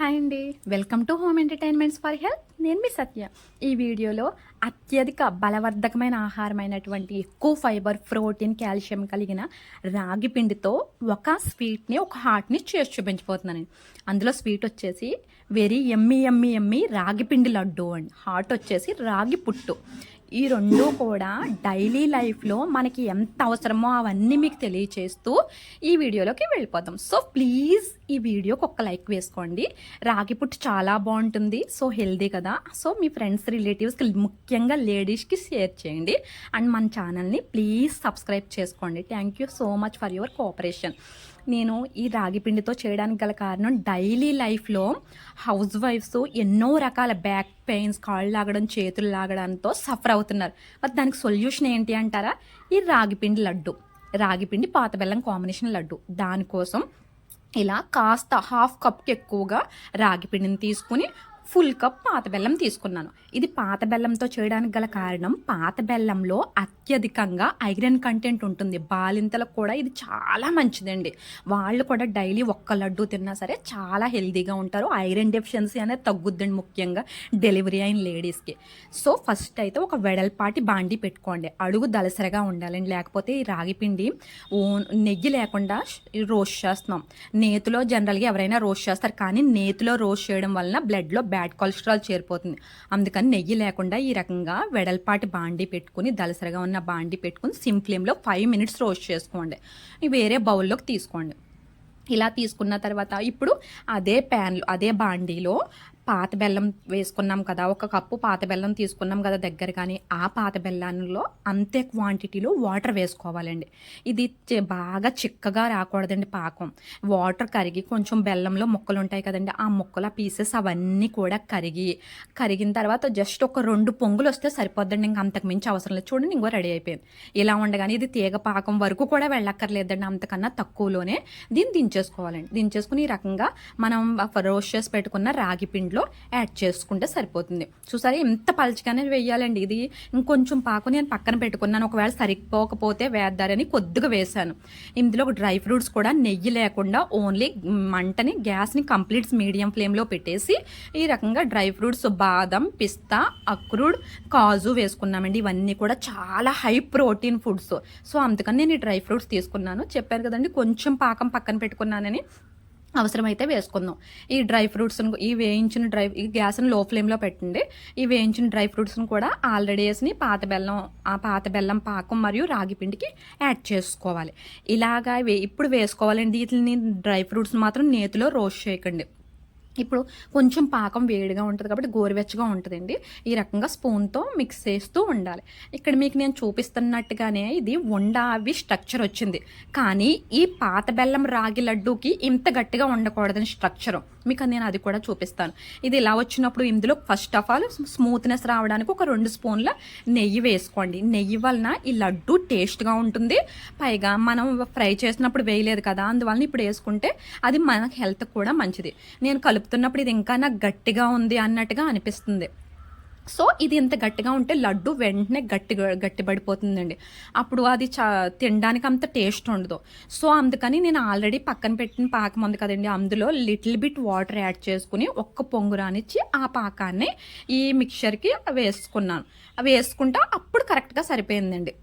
Hi అండి. Welcome to home entertainments for health. నేను మీ సత్య. ఈ వీడియోలో అత్యధిక బలవర్ధకమైన ఆహారమైనటువంటి ఎక్కువ ఫైబర్ ప్రోటీన్ కాల్షియం కలిగిన రాగి పిండితో ఒక స్వీట్ని ఒక హార్ట్ని చేసి చూపించబోతున్నాను అందులో స్వీట్ వచ్చేసి వెరీ ఎమ్మి ఎమ్మి ఎమ్మి రాగి పిండి లడ్డు అండి. హార్ట్ వచ్చేసి రాగి పుట్టు. ఈ రెండు కూడా డైలీ లైఫ్లో మనకి ఎంత అవసరమో అవన్నీ మీకు తెలియచేస్తూ ఈ వీడియోలోకి వెళ్ళిపోతాం సో ప్లీజ్ ఈ వీడియోకి ఒక్క లైక్ వేసుకోండి. రాగి పుట్టు చాలా బాగుంటుంది. సో హెల్దీ కదా. సో మీ ఫ్రెండ్స్ రిలేటివ్స్కి ముఖ్యంగా లేడీస్కి షేర్ చేయండి. అండ్ మన ఛానల్ని ప్లీజ్ సబ్స్క్రైబ్ చేసుకోండి. Thank you so much for your cooperation. నేను ఈ రాగి పిండితో చేయడానికి గల కారణం డైలీ లైఫ్లో హౌస్ వైఫ్స్ ఎన్నో రకాల బ్యాక్ పెయిన్స్ కాళ్ళు లాగడం చేతులు లాగడంతో సఫర్ అవుతున్నారు. మరి దానికి సొల్యూషన్ ఏంటి అంటారా? ఈ రాగి పిండి లడ్డు. రాగిపిండి పాతబెల్లం పాత బెల్లం కాంబినేషన్ లడ్డు. దానికోసం ఇలా కాస్త హాఫ్ కప్కి ఎక్కువగా రాగి పిండిని తీసుకుని ఫుల్ కప్ పాత బెల్లం తీసుకున్నాను. ఇది పాత బెల్లంతో చేయడానికి గల కారణం పాత బెల్లంలో అత్యధికంగా ఐరన్ కంటెంట్ ఉంటుంది. బాలింతలకు కూడా ఇది చాలా మంచిదండి. వాళ్ళు కూడా డైలీ ఒక్క లడ్డు తిన్నా సరే చాలా హెల్తీగా ఉంటారు. ఐరన్ డెఫిషియన్సీ అనేది తగ్గుద్దండి ముఖ్యంగా డెలివరీ అయిన లేడీస్కి. సో ఫస్ట్ అయితే ఒక వెడల్పాటి బాండి పెట్టుకోండి. అడుగు దలసరిగా ఉండాలండి. లేకపోతే ఈ రాగిపిండి ఓ నెయ్యి లేకుండా రోస్ట్ చేస్తున్నాం. నేతిలో జనరల్గా ఎవరైనా రోస్ట్ చేస్తారు. కానీ నేతిలో రోస్ట్ చేయడం వలన బ్లడ్లో బ్యాడ్ కొలెస్ట్రాల్ చేరిపోతుంది. అందుకని నెయ్యి లేకుండా ఈ రకంగా వెడల్పాటి బాండి పెట్టుకుని దలసరిగా ఉన్న బాండి పెట్టుకుని సిమ్ ఫ్లేమ్లో ఫైవ్ మినిట్స్ రోస్ట్ చేసుకోండి. వేరే బౌల్లోకి తీసుకోండి. ఇలా తీసుకున్న తర్వాత ఇప్పుడు అదే ప్యాన్లో అదే బాండీలో పాత బెల్లం వేసుకున్నాం కదా ఒక కప్పు పాత బెల్లం తీసుకున్నాం కదా దగ్గర కానీ ఆ పాత బెల్లంలో అంతే క్వాంటిటీలో వాటర్ వేసుకోవాలండి. ఇది బాగా చిక్కగా రాకూడదండి పాకం. వాటర్ కరిగి కొంచెం బెల్లంలో ముక్కలు ఉంటాయి కదండి ఆ ముక్కల పీసెస్ అవన్నీ కూడా కరిగి కరిగిన తర్వాత జస్ట్ ఒక రెండు పొంగులు వస్తే సరిపోద్దండి ఇంకా అంతకు మించి అవసరం లేదు. చూడండి ఇంకో రెడీ అయిపోయింది. ఇలా ఉండగానే ఇది తీగ పాకం వరకు కూడా వెళ్ళక్కర్లేదండి అంతకన్నా తక్కువలోనే దీన్ని దించేసుకోవాలండి. దించేసుకుని ఈ రకంగా మనం రోస్ట్ చేసి పెట్టుకున్న రాగి పిండిలో యాడ్ చేసుకుంటే సరిపోతుంది. చూసారా? ఎంత పలచగానే వేయాలండి ఇది. ఇంకొంచెం పాకు నేను పక్కన పెట్టుకున్నాను. ఒకవేళ సరిపోకపోతే వేద్దారని కొద్దిగా వేశాను. ఇందులో ఒక డ్రై ఫ్రూట్స్ కూడా నెయ్యి లేకుండా ఓన్లీ మంటని గ్యాస్ని కంప్లీట్ మీడియం ఫ్లేమ్లో పెట్టేసి ఈ రకంగా డ్రై ఫ్రూట్స్ బాదం పిస్తా అక్రూడ్ కాజు వేసుకున్నామండి. ఇవన్నీ కూడా చాలా హై ప్రోటీన్ ఫుడ్స్. సో అందుకని నేను ఈ డ్రై ఫ్రూట్స్ తీసుకున్నాను. చెప్పారు కదండి కొంచెం పాకం పక్కన పెట్టుకున్నానని. అవసరమైతే వేసుకుందాం. ఈ డ్రై ఫ్రూట్స్ను ఈ వేయించిన డ్రై ఈ గ్యాస్ని లో ఫ్లేమ్లో పెట్టండి. ఈ వేయించిన డ్రై ఫ్రూట్స్ని కూడా ఆల్రెడీ వేసి పాత బెల్లం ఆ పాత బెల్లం పాకం మరియు రాగి పిండికి యాడ్ చేసుకోవాలి. ఇలాగా వే ఇప్పుడు వేసుకోవాలండి. వీటిని డ్రై ఫ్రూట్స్ మాత్రం నేతిలో రోస్ట్ చేయకండి. ఇప్పుడు కొంచెం పాకం వేడిగా ఉంటుంది కాబట్టి గోరువెచ్చగా ఉంటుందండి. ఈ రకంగా స్పూన్తో మిక్స్ చేస్తూ ఉండాలి. ఇక్కడ మీకు నేను చూపిస్తున్నట్టుగానే ఇది ఉండావి స్ట్రక్చర్ వచ్చింది. కానీ ఈ పాత బెల్లం రాగి లడ్డూకి ఇంత గట్టిగా ఉండకూడదని స్ట్రక్చర్. మీకు నేను అది కూడా చూపిస్తాను. ఇది ఇలా వచ్చినప్పుడు ఇందులో ఫస్ట్ ఆఫ్ ఆల్ స్మూత్నెస్ రావడానికి ఒక రెండు స్పూన్ల నెయ్యి వేసుకోండి. నెయ్యి వలన ఈ లడ్డు టేస్ట్గా ఉంటుంది. పైగా మనం ఫ్రై చేసినప్పుడు వేయలేదు కదా అందువలన ఇప్పుడు వేసుకుంటే అది మన హెల్త్ కూడా మంచిది. నేను కలుపు చెప్తున్నప్పుడు ఇది ఇంకా నాకు గట్టిగా ఉంది అన్నట్టుగా అనిపిస్తుంది. సో ఇది ఇంత గట్టిగా ఉంటే లడ్డు వెంటనే గట్టి గట్టిపడిపోతుందండి. అప్పుడు అది చా తినడానికి అంత టేస్ట్ ఉండదు. సో అందుకని నేను ఆల్రెడీ పక్కన పెట్టిన పాకం ఉంది కదండి అందులో లిటిల్ బిట్ వాటర్ యాడ్ చేసుకుని ఒక్క పొంగు రానిచ్చి ఆ పాకాన్ని ఈ మిక్చర్కి వేసుకున్నాను. అవి వేసుకుంటా అప్పుడు కరెక్ట్గా సరిపోయిందండి.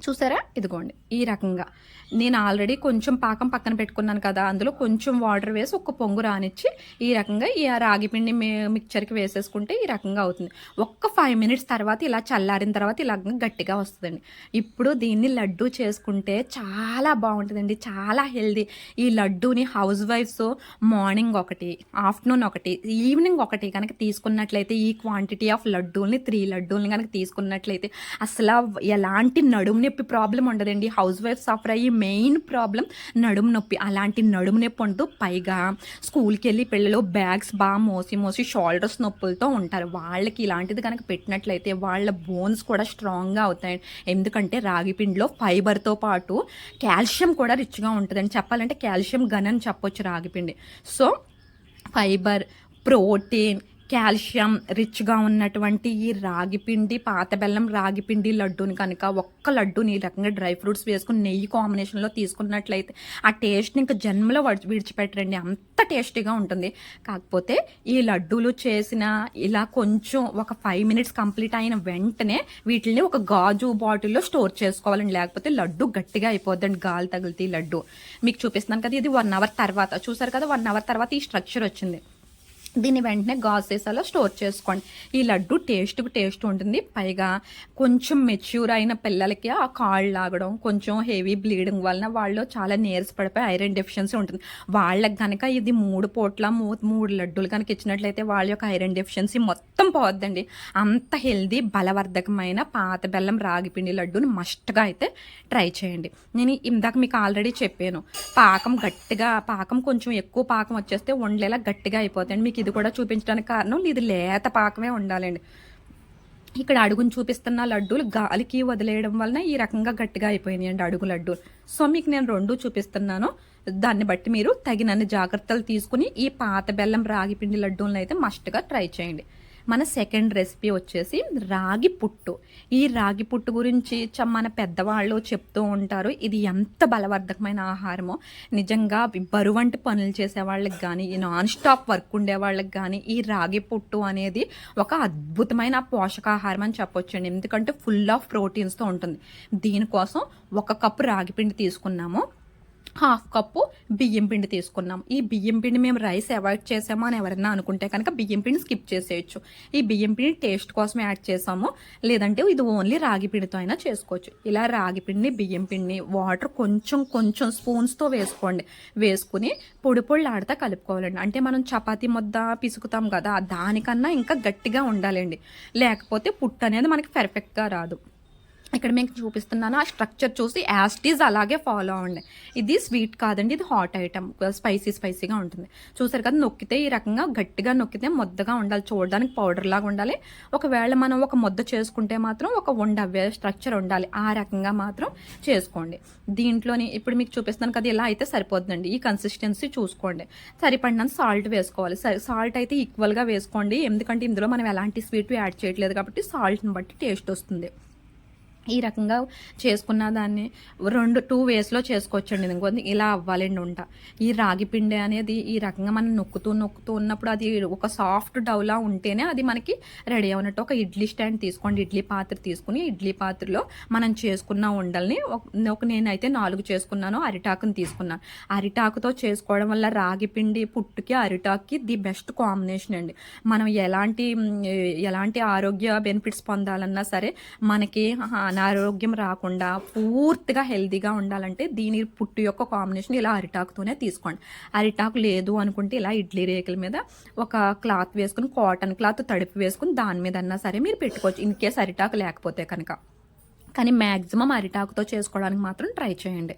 చూసారా? ఇదిగోండి ఈ రకంగా. నేను ఆల్రెడీ కొంచెం పాకం పక్కన పెట్టుకున్నాను కదా అందులో కొంచెం వాటర్ వేసి ఒక పొంగు రానిచ్చి ఈ రకంగా ఈ రాగిపిండి మిక్చర్కి వేసేసుకుంటే ఈ రకంగా అవుతుంది. ఒక్క ఫైవ్ మినిట్స్ తర్వాత ఇలా చల్లారిన తర్వాత ఇలా గట్టిగా వస్తుందండి. ఇప్పుడు దీన్ని లడ్డు చేసుకుంటే చాలా బాగుంటుందండి చాలా హెల్దీ. ఈ లడ్డూని హౌస్ వైఫ్స్ మార్నింగ్ ఒకటి ఆఫ్టర్నూన్ ఒకటి ఈవినింగ్ ఒకటి కనుక తీసుకున్నట్లయితే ఈ క్వాంటిటీ ఆఫ్ లడ్డూల్ని త్రీ లడ్డూల్ని కనుక తీసుకున్నట్లయితే అసలు ఎలాంటి నడుము నొప్పి ప్రాబ్లం ఉండదండి. హౌస్ వైఫ్ సఫర్ అయ్యి మెయిన్ ప్రాబ్లం నడుము నొప్పి. అలాంటి నడుము నొప్పి ఉంటూ పైగా స్కూల్కి వెళ్ళి పిల్లలు బ్యాగ్స్ బాగా మోసి మోసి షోల్డర్స్ నొప్పులతో ఉంటారు. వాళ్ళకి ఇలాంటిది కనుక పెట్టినట్లయితే వాళ్ళ బోన్స్ కూడా స్ట్రాంగ్గా అవుతాయి. ఎందుకంటే రాగి పిండిలో ఫైబర్తో పాటు కాల్షియం కూడా రిచ్గా ఉంటుందని చెప్పాలంటే కాల్షియం గన్ అని చెప్పొచ్చు రాగి పిండి. సో ఫైబర్ ప్రోటీన్ కాల్షియం రిచ్గా ఉన్నటువంటి ఈ రాగిపిండి పాతబెల్లం పాత బెల్లం లడ్డూని కనుక ఒక్క లడ్డూని ఈ రకంగా డ్రై ఫ్రూట్స్ వేసుకుని నెయ్యి కాంబినేషన్లో తీసుకున్నట్లయితే ఆ టేస్ట్ని ఇంకా జన్మలో విడిచిపెట్టరండి. అంత టేస్టీగా ఉంటుంది. కాకపోతే ఈ లడ్డూలు చేసిన ఇలా కొంచెం ఒక ఫైవ్ మినిట్స్ కంప్లీట్ అయిన వెంటనే వీటిని ఒక గాజు బాటిల్లో స్టోర్ చేసుకోవాలండి. లేకపోతే లడ్డు గట్టిగా అయిపోద్దండి. గాలి తగిలితే ఈ లడ్డు. మీకు చూపిస్తున్నాను కదా ఇది వన్ అవర్ తర్వాత. చూసారు కదా వన్ అవర్ తర్వాత ఈ స్ట్రక్చర్ వచ్చింది. దీన్ని వెంటనే గాజు సీసాలో స్టోర్ చేసుకోండి. ఈ లడ్డు టేస్ట్ టేస్ట్ ఉంటుంది. పైగా కొంచెం మెచ్యూర్ అయిన పిల్లలకి ఆ కాళ్ళు లాగడం కొంచెం హెవీ బ్లీడింగ్ వలన వాళ్ళు చాలా నీరస పడిపోయి ఐరన్ డెఫిషియన్సీ ఉంటుంది. వాళ్ళకి కనుక ఇది మూడు పూట్ల మూ- మూడు లడ్డూలు కనుక ఇచ్చినట్లయితే వాళ్ళ యొక్క ఐరన్ డెఫిషియన్సీ మొత్తం పోద్దండి. అంత హెల్దీ బలవర్ధకమైన పాత బెల్లం రాగిపిండి లడ్డూని మస్ట్గా అయితే ట్రై చేయండి. నేను ఇందాక మీకు ఆల్రెడీ చెప్పాను. పాకం గట్టిగా పాకం కొంచెం ఎక్కువ పాకం వచ్చేస్తే వండేలా గట్టిగా అయిపోతాయండి. మీకు ఇది కూడా చూపించడానికి కారణం ఇది లేత పాకమే ఉండాలండి. ఇక్కడ అడుగుని చూపిస్తున్న లడ్డూలు గాలికి వదిలేయడం వలన ఈ రకంగా గట్టిగా అయిపోయినాయి అండి అడుగు లడ్డూలు. సో మీకు నేను రెండు చూపిస్తున్నాను. దాన్ని బట్టి మీరు తగినన్ని జాగ్రత్తలు తీసుకుని ఈ పాత బెల్లం రాగి పిండి లడ్డూలను అయితే మస్ట్గా ట్రై చేయండి. మన సెకండ్ రెసిపీ వచ్చేసి రాగి పుట్టు. ఈ రాగి పుట్టు గురించి చ- మన పెద్దవాళ్ళు చెప్తూ ఉంటారు ఇది ఎంత బలవర్ధకమైన ఆహారమో. నిజంగా బరువంటి పనులు చేసే వాళ్ళకి కానీ ఈ నాన్ స్టాప్ వర్క్ ఉండే వాళ్ళకి కానీ ఈ రాగి పుట్టు అనేది ఒక అద్భుతమైన పోషకాహారం అని చెప్పొచ్చండి. ఎందుకంటే ఫుల్ ఆఫ్ ప్రోటీన్స్తో ఉంటుంది. దీనికోసం ఒక కప్పు రాగి పిండి తీసుకున్నాము. హాఫ్ కప్పు బియ్యం పిండి తీసుకున్నాం. ఈ బియ్యం పిండి మేము రైస్ అవాయిడ్ చేసామో అని ఎవరైనా అనుకుంటే కనుక బియ్యం పిండి స్కిప్ చేసేయచ్చు. ఈ బియ్యం పిండి టేస్ట్ కోసం యాడ్ చేసాము. లేదంటే ఇది ఓన్లీ రాగి పిండితో అయినా చేసుకోవచ్చు. ఇలా రాగి పిండిని బియ్యం పిండిని వాటర్ కొంచెం కొంచెం స్పూన్స్తో వేసుకోండి. వేసుకుని పొడి పొడి ఆడితే కలుపుకోవాలండి. అంటే మనం చపాతీ ముద్ద పిసుకుతాం కదా దానికన్నా ఇంకా గట్టిగా ఉండాలండి. లేకపోతే పుట్టు అనేది మనకి పెర్ఫెక్ట్గా రాదు. ఇక్కడ మీకు చూపిస్తున్నాను. ఆ స్ట్రక్చర్ చూసి యాస్టీజ్ అలాగే ఫాలో అవ్వండి. ఇది స్వీట్ కాదండి ఇది హాట్ ఐటమ్ స్పైసీ స్పైసీగా ఉంటుంది. చూసారు కదా నొక్కితే ఈ రకంగా గట్టిగా నొక్కితే ముద్దగా ఉండాలి. చూడడానికి పౌడర్ లాగా ఉండాలి. ఒకవేళ మనం ఒక ముద్ద చేసుకుంటే మాత్రం ఒక వండవే స్ట్రక్చర్ ఉండాలి. ఆ రకంగా మాత్రం చేసుకోండి. దీంట్లోని ఇప్పుడు మీకు చూపిస్తాను కదా ఇలా అయితే సరిపోతుందండి. ఈ కన్సిస్టెన్సీ చూసుకోండి. సరిపడినంత సాల్ట్ వేసుకోవాలి. సాల్ట్ అయితే ఈక్వల్గా వేసుకోండి. ఎందుకంటే ఇందులో మనం ఎలాంటి స్వీట్ యాడ్ చేయట్లేదు కాబట్టి సాల్ట్ని బట్టి టేస్ట్ వస్తుంది. ఈ రకంగా చేసుకున్న దాన్ని రెండు టూ వేస్లో చేసుకోవచ్చండి. ఇంకొంది ఇలా అవ్వాలండి ఉంట ఈ రాగి పిండి అనేది ఈ రకంగా మనం నొక్కుతూ నొక్కుతూ ఉన్నప్పుడు అది ఒక సాఫ్ట్ డౌలా ఉంటేనే అది మనకి రెడీ అవునట్టు ఒక ఇడ్లీ స్టాండ్ తీసుకోండి. ఇడ్లీ పాత్ర తీసుకుని ఇడ్లీ పాత్రలో మనం చేసుకున్న ఉండల్ని ఒక- నేనైతే నాలుగు చేసుకున్నాను అరిటాకుని తీసుకున్నాను అరిటాకుతో చేసుకోవడం వల్ల రాగి పిండి పుట్టుకి అరిటాకుకి ది బెస్ట్ కాంబినేషన్ అండి. మనం ఎలాంటి ఎలాంటి ఆరోగ్య బెనిఫిట్స్ పొందాలన్నా సరే మనకి అనారోగ్యం రాకుండా పూర్తిగా హెల్తీగా ఉండాలంటే దీని పుట్టు యొక్క కాంబినేషన్ ఇలా అరిటాకుతోనే తీసుకోండి. అరిటాకు లేదు అనుకుంటే ఇలా ఇడ్లీ రేకుల మీద ఒక క్లాత్ వేసుకుని కాటన్ క్లాత్ తడిపి వేసుకుని దాని మీద అన్నా సరే మీరు పెట్టుకోవచ్చు. ఇన్ కేస్ అరిటాకు లేకపోతే కనుక. కానీ మ్యాక్సిమం అరిటాకుతో చేసుకోవడానికి మాత్రం ట్రై చేయండి.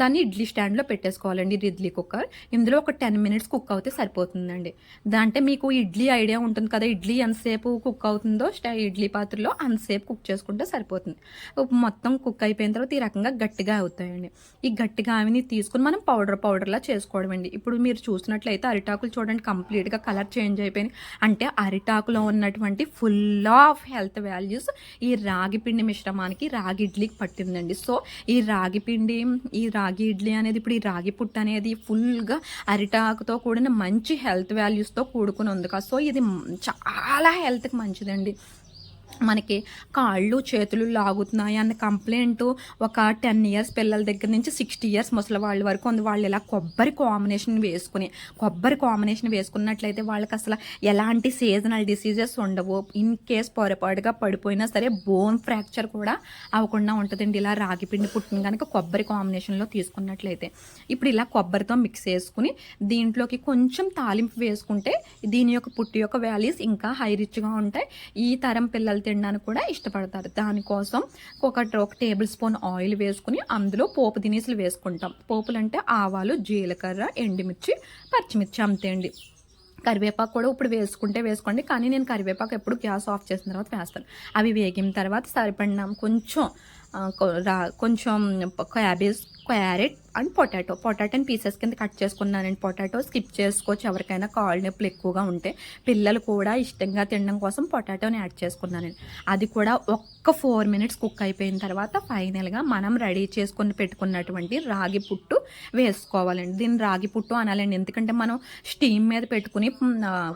దాన్ని ఇడ్లీ స్టాండ్లో పెట్టేసుకోవాలండి ఇది ఇడ్లీ కుక్కర్. ఇందులో ఒక టెన్ మినిట్స్ కుక్ అవుతే సరిపోతుందండి. దాంటే మీకు ఇడ్లీ ఐడియా ఉంటుంది కదా ఇడ్లీ ఎంతసేపు కుక్ అవుతుందో ఇడ్లీ పాత్రలో అంతసేపు కుక్ చేసుకుంటే సరిపోతుంది. మొత్తం కుక్ అయిపోయిన తర్వాత ఈ రకంగా గట్టిగా అవుతాయండి. ఈ గట్టిగా అవిని తీసుకుని మనం పౌడర్ పౌడర్లా చేసుకోవడం అండి. ఇప్పుడు మీరు చూసినట్లయితే అరిటాకులు చూడండి కంప్లీట్గా కలర్ చేంజ్ అయిపోయినాయి. అంటే అరిటాకులో ఉన్నటువంటి ఫుల్ ఆఫ్ హెల్త్ వాల్యూస్ ఈ రాగి పిండి మిశ్రమానికి రాగి ఇడ్లీకి పట్టిందండి. సో ఈ రాగి పిండి ఈ రాగి ఇడ్లీ అనేది ఇప్పుడు ఈ రాగి పుట్టు అనేది ఫుల్గా అరిటాకుతో కూడిన మంచి హెల్త్ వాల్యూస్తో కూడుకుని ఉంది కదా సో ఇది చాలా హెల్త్కి మంచిదండి. మనకి కాళ్ళు చేతులు లాగుతున్నాయి అన్న కంప్లైంట్ ఒక టెన్ ఇయర్స్ పిల్లల దగ్గర నుంచి సిక్స్టీ ఇయర్స్ ముసలి వాళ్ళ వరకు ఉంది. వాళ్ళు ఇలా కొబ్బరి కాంబినేషన్ వేసుకుని కొబ్బరి కాంబినేషన్ వేసుకున్నట్లయితే వాళ్ళకి అసలు ఎలాంటి సీజనల్ డిసీజెస్ ఉండవు. ఇన్ కేస్ పొరపాటుగా పడిపోయినా సరే బోన్ ఫ్రాక్చర్ కూడా అవ్వకుండా ఉంటుందండి. ఇలా రాగి పిండి పుట్టిన కనుక కొబ్బరి కాంబినేషన్లో తీసుకున్నట్లయితే. ఇప్పుడు ఇలా కొబ్బరితో మిక్స్ చేసుకుని దీంట్లోకి కొంచెం తాలింపు వేసుకుంటే దీని యొక్క పుట్టి యొక్క వాల్యూస్ ఇంకా హై రిచ్గా ఉంటాయి. ఈ తరం పిల్లలు తినడానికి కూడా ఇష్టపడతారు. దానికోసం ఒక ఒక టేబుల్ స్పూన్ ఆయిల్ వేసుకుని అందులో పోపు దినుసులు వేసుకుంటాం. పోపులు అంటే ఆవాలు జీలకర్ర ఎండుమిర్చి పచ్చిమిర్చి అంతే అండి. కరివేపాకు కూడా ఇప్పుడు వేసుకుంటే వేసుకోండి. కానీ నేను కరివేపాకు ఎప్పుడు గ్యాస్ ఆఫ్ చేసిన తర్వాత వేస్తాను. అవి వేగిన తర్వాత సరిపడిన కొంచెం కొంచెం క్యాబేజ్ క్యారెట్ అండ్ పొటాటో. పొటాటోని పీసెస్ కింద కట్ చేసుకున్నానండి. పొటాటో స్కిప్ చేసుకోవచ్చు. ఎవరికైనా కాళ్ళు నొప్పులు ఎక్కువగా ఉంటే పిల్లలు కూడా ఇష్టంగా తినడం కోసం పొటాటోని యాడ్ చేసుకున్నానండి. అది కూడా ఒక్క ఫోర్ మినిట్స్ కుక్ అయిపోయిన తర్వాత ఫైనల్గా మనం రెడీ చేసుకుని పెట్టుకున్నటువంటి రాగి పుట్టు వేసుకోవాలండి. దీన్ని రాగి పుట్టు అనాలండి. ఎందుకంటే మనం స్టీమ్ మీద పెట్టుకుని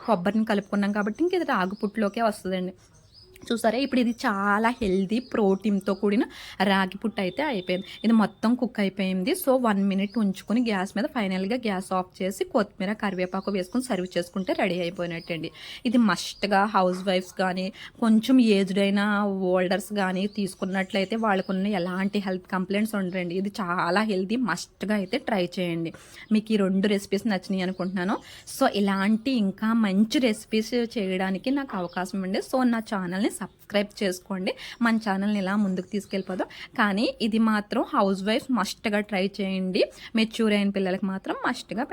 కొబ్బరిని కలుపుకున్నాం కాబట్టి ఇంక ఇది రాగి పుట్టులోకే వస్తుందండి. చూసారా? ఇప్పుడు ఇది చాలా హెల్దీ ప్రోటీన్తో కూడిన రాగి పుట్టు అయితే అయిపోయింది. ఇది మొత్తం కుక్ అయిపోయింది. సో వన్ మినిట్ ఉంచుకొని గ్యాస్ మీద ఫైనల్గా గ్యాస్ ఆఫ్ చేసి కొత్తిమీర కరివేపాకు వేసుకొని సర్వ్ చేసుకుంటే రెడీ అయిపోయినట్టండి. ఇది మస్ట్గా హౌస్ వైఫ్స్ కానీ కొంచెం ఏజ్డ్ అయిన ఓల్డర్స్ కానీ తీసుకున్నట్లయితే వాళ్ళకున్న ఎలాంటి హెల్త్ కంప్లైంట్స్ ఉండరండి. ఇది చాలా హెల్దీ మస్ట్గా అయితే ట్రై చేయండి. మీకు ఈ రెండు రెసిపీస్ నచ్చినాయి అనుకుంటున్నాను. సో ఇలాంటి ఇంకా మంచి రెసిపీస్ చేయడానికి నాకు అవకాశం ఉంది. సో నా ఛానల్ని సబ్స్క్రైబ్ చేసుకోండి. మన ఛానల్ని ఎలా ముందుకు తీసుకెళ్ళిపోదో. కానీ ఇది మాత్రం హౌస్ వైఫ్ మస్ట్గా ట్రై చేయండి. మెచ్యూర్ అయిన పిల్లలకి మాత్రం మస్ట్గా